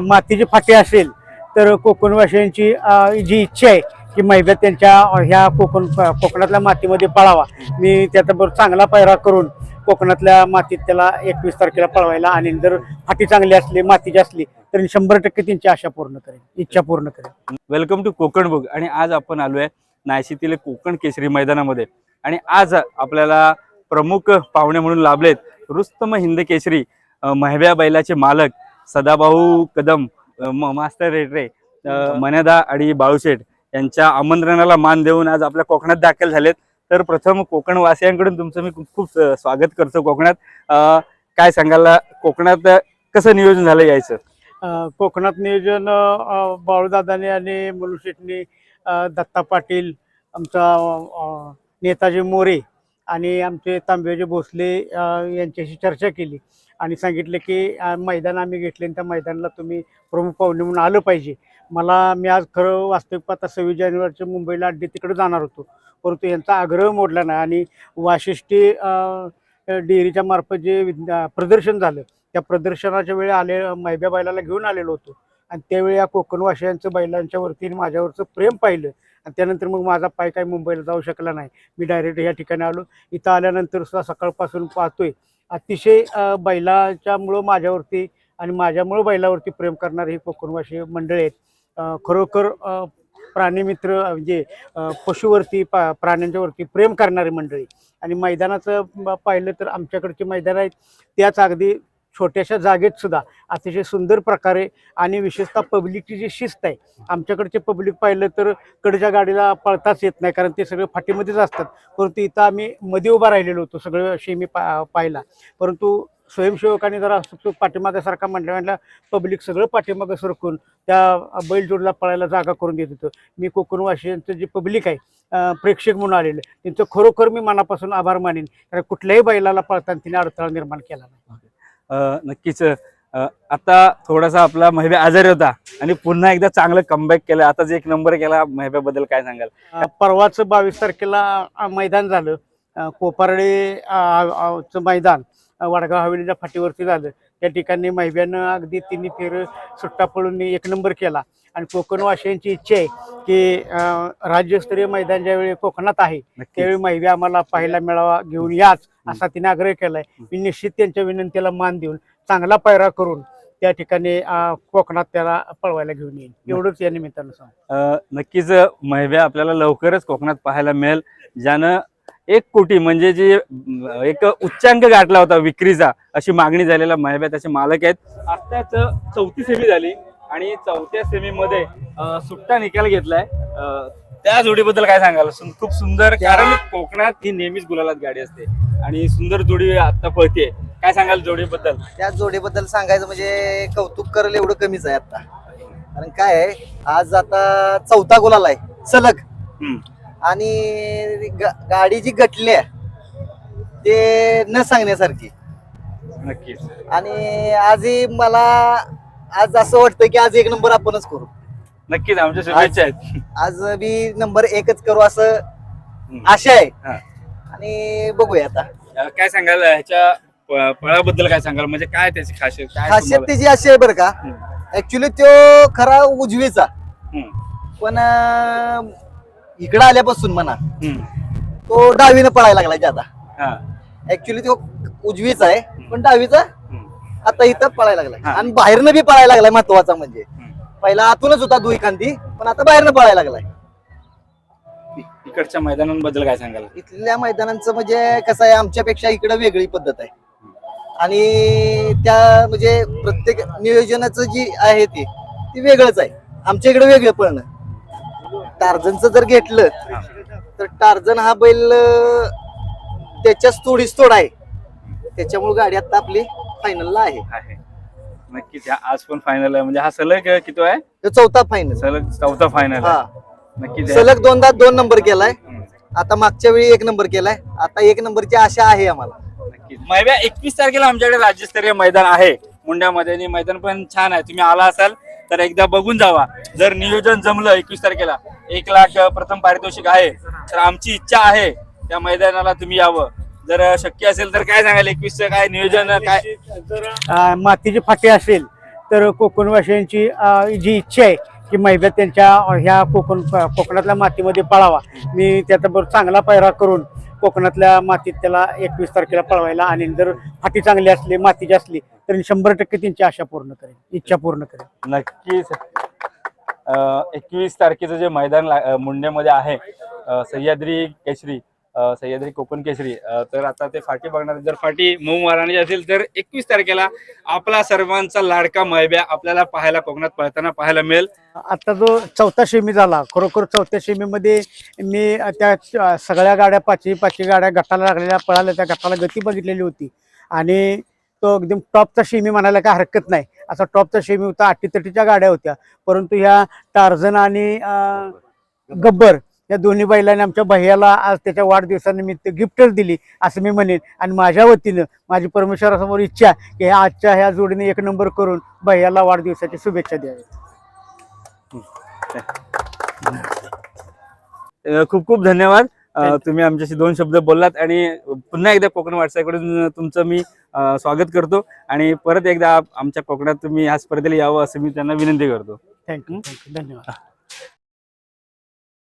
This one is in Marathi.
मातीची फाटी असेल तर कोकणवासियांची जी इच्छा आहे की मैब्यात त्यांच्या ह्या कोकण कोकणातल्या मातीमध्ये पळावा. मी त्याच्याबरोबर चांगला पैरा करून कोकणातल्या मातीत त्याला एकवीस तारखेला पळवायला आणि जर फाटी चांगली असली मातीची असली तर शंभर टक्के त्यांची आशा पूर्ण करेल इच्छा पूर्ण करेल वेलकम टू कोकण बुक आणि आज आपण आलो आहे नाशिकतील कोकण केसरी मैदानामध्ये. आणि आज आपल्याला प्रमुख पाहुणे म्हणून लाभलेत रुस्तम हिंद केसरी महव्या बैलाचे मालक सदाभाऊ कदम म- मास्टर रेटरे मन्यादा आणि बाळूशेठ यांच्या आमंत्रणाला मान देऊन आज आपल्या कोकणात दाखल झालेत. तर प्रथम कोकणवासियांकडून तुमचं मी खूप खूप स्वागत करतो कोकणात. काय सांगायला कोकणात कसं नियोजन झालं यायचं? कोकणात नियोजन बाळूदादाने आणि मुलुशेटनी दत्ता पाटील आमचा नेताजी मोरे आणि आमचे तांबेजी भोसले यांच्याशी चर्चा केली. आणि सांगितले की मैदान आम्ही घेतले आणि त्या मैदानाला तुम्ही प्रमुख पाहुणे म्हणून आलं पाहिजे. मला मी आज खरं वास्तविक पाहता सव्वीस जानेवारीच्या मुंबईला अड्डे तिकडे जाणार होतो. परंतु यांचा आग्रह मोडला नाही आणि वाशिष्ठी डेअरीच्या मार्फत जे प्रदर्शन झालं त्या प्रदर्शनाच्या वेळी आले मैब्या बैलाला घेऊन आलेलो होतो. आणि त्यावेळी या कोकणवासियांचं बैलांच्या वरती माझ्यावरचं प्रेम पाहिलं. आणि त्यानंतर मग माझा पाय काय मुंबईला जाऊ शकला नाही. मी डायरेक्ट या ठिकाणी आलो. इथं आल्यानंतर सुद्धा सकाळपासून पाहतोय अतिशय बैलाच्यामुळं माझ्यावरती आणि माझ्यामुळं बैलावरती प्रेम करणारे हे कोकणवासी मंडळी आहेत. खरोखर प्राणीमित्र म्हणजे पशुवरती पा प्राण्यांच्यावरती प्रेम करणारी मंडळी. आणि मैदानाचं पाहिलं तर आमच्याकडची मैदान आहेत. त्याच अगदी छोट्याशा जागेत सुद्धा अतिशय सुंदर प्रकारे आणि विशेषतः पब्लिकची जी शिस्त आहे आमच्याकडचे पब्लिक पाहिलं तर कडच्या गाडीला पळताच येत नाही कारण ते सगळे फाटीमध्येच असतात. परंतु इथं आम्ही मध्ये उभा राहिलेलो होतो सगळं असे मी पा पाहिला. परंतु स्वयंसेवकांनी जरा सुखसुख पाठीमागासारखा म्हटलं म्हटलं पब्लिक सगळं पाठीमागं सरकून त्या बैलजोडला पळायला जागा करून देत होतं. मी कोकणवासियांचं जे पब्लिक आहे प्रेक्षक म्हणून आलेलं त्यांचं खरोखर मी मनापासून आभार मानेन कारण कुठल्याही बैलाला पळताना तिने अडथळा निर्माण केला नाही. नक्कीच आता थोडासा आपला महिबे आजारी होता आणि पुन्हा एकदा चांगलं कमबॅक केलं. आता जे एक नंबर केला महिब्याबद्दल काय सांगाल? परवाच बावीस तारखेला मैदान झालं. कोपारडे च मैदान वडगाव हवेलीच्या फाटीवरती झालं. त्या ठिकाणी महिब्यानं अगदी तिन्ही फेर सुट्टा पळून एक नंबर केला. आणि कोकणवासियांची इच्छा आहे की राज्यस्तरीय मैदान ज्यावेळी कोकणात आहे त्यावेळी महिबी आम्हाला पाहायला मिळावा घेऊन याच असा तिने आग्रह केलाय. मी निश्चित त्यांच्या विनंतीला मान देऊन चांगला पायरा करून त्या ठिकाणी कोकणात त्याला पळवायला घेऊन येईल एवढंच या निमित्तानं सांग. नक्कीच महिब्या आपल्याला लवकरच कोकणात पाहायला मिळेल ज्यानं एक कोटी म्हणजे जी एक उच्चांक गाठला होता विक्रीचा अशी मागणी झालेला महिब्या त्याचे मालक आहेत. आत्ताच चौथी सेमी झाली. आणि चौथ्या सेमीमध्ये सुट्टा निकाल घेतलाय. त्या जोडीबद्दल काय सांगाल? खूप सुंदर कारण कोकणात ही नेहमीच गुलालात गाडी असते. आणि सुंदर जोडी आता पळते काय सांगाल जोडीबद्दल? त्या जोडीबद्दल सांगायचं म्हणजे कौतुक करेल एवढं कमीच आहे आता कारण काय आहे आज आता चौथा गुलाल आहे सलग. आणि गा- गाडी जी गटली आहे ते न सांगण्यासारखी. नक्कीच. आणि आजही मला आज असं वाटतं की आज एक नंबर आपणच करू नक्कीच आमच्या शुभेच्छा आहेत आज मी नंबर एकच करू असं. आशा आहे हा. आणि बघूया आता अ, काय सांगाल ह्याच्या प- पळाबद्दल काय सांगाल म्हणजे काय त्याची खासियत काय खासियत तुम्हाला- त्याची अशी आहे बरं का हम्म. ऍक्च्युली तो खरा उजवीचा हम्म. पण अं, इकडं आल्यापासून म्हणा हम्म. तो डावीनं पळायला लागला ज्यादा हा. ऍक्च्युली तो उजवीचा आहे पण डावीचा. आता इथं पळायला लागलाय. हा. आणि बाहेरनं बी पळायला लागलाय महत्त्वाचा म्हणजे. पहिला आतूनच होता दुई खांदी पण आता बाहेरनं पळायला लागलाय. इकडच्या मैदानांबद्दल काय सांगाल? इथल्या मैदानांचं म्हणजे कसं आहे आमच्यापेक्षा इकडं वेगळी पद्धत आहे. आणि त्या म्हणजे प्रत्येक नियोजनाचं जी आहे ती ती वेगळंच आहे. आमच्या इकडे वेगळं पळणं. टार्झनचं जर घेतलं तर टार्झन हा बैल अं, त्याच्याच थोडीच तोड आहे. त्याच्यामुळे गाडी आता आपली फायनलला आहे. आहे. नक्कीच आज पण फायनल आहे. म्हणजे हा सलग किती आहे? तो चौथा फायनल सलग चौथा फायनल हा. नक्कीच आहे. सलग दोनदा दोन नंबर केलाय. हम्म. आता मागच्या वेळी एक नंबर केलाय. आता एक नंबरची आशा आहे आम्हाला. नक्कीच. एकवीस तारखेला आमच्याकडे राज्यस्तरीय मैदान आहे. मुंड्यामध्ये आणि मैदान पण छान आहे. तुम्ही आला असाल तर एकदा बघून जावा. जर नियोजन जमलं एकवीस तारखेला एक लाख अ, प्रथम पारितोषिक आहे. तर आमची इच्छा आहे त्या मैदानाला तुम्ही यावं. जर शक्य असेल तर काय सांगाल? एकवीसचं काय नियोजन काय? जर अ, मातीची फाटी असेल तर कोकणवासियांची अ, जी इच्छा आहे की महिला त्यांच्या ह्या कोकण कोकणातल्या मातीमध्ये पळावा. मी त्याच्याबरोबर चांगला पैरा करून कोकणातल्या मातीत त्याला एकवीस तारखेला पळवायला आणि जर फाटी चांगली असली मातीची असली तर मी शंभर टक्के त्यांची आशा पूर्ण करेन इच्छा पूर्ण करेन. नक्कीच. एकवीस तारखेचं जे मैदान ला- अं, मुंडेमध्ये आहे अं, सह्याद्री केसरी अं, सह्याद्री कोकण केसरी तर आता ते फाटी बघणार जर फाटी मऊ महाराणी असेल तर एकवीस तारखेला आपला सर्वांचा लाडका मैब्या आपल्याला पाहायला कोकणात पळताना पाहायला मिळेल. आता जो चौथा शेमी झाला खरोखर चौथ्या शेमीमध्ये मी त्या सगळ्या गाड्या पाचवी पाचवी गाड्या गटाला लागलेल्या पळाल्या त्या गटाला गती बघितलेली होती. आणि तो एकदम टॉपचा शेमी म्हणायला काय हरकत नाही. असा टॉपचा शेमी होता अटीतटीच्या गाड्या होत्या. परंतु ह्या टार्झन आणि गब्बर या दोन्ही बैलांनी आमच्या भैयाला आज त्याच्या वाढदिवसानिमित्त गिफ्टच दिली असं मी म्हणेन. आणि माझ्या वतीनं माझी परमेश्वरासमोर इच्छा आहे की ह्या आजच्या ह्या जोडीने एक नंबर करून भैयाला वाढदिवसाची शुभेच्छा द्यावी. खूप खूप धन्यवाद. तुम्ही आमच्याशी दोन शब्द बोललात आणि पुन्हा एकदा कोकण वाटसाकडून तुमचं मी स्वागत करतो. आणि परत एकदा आमच्या कोकणात तुम्ही ह्या स्पर्धेला यावं असं मी त्यांना विनंती करतो. थँक्यू थँक्यू धन्यवाद.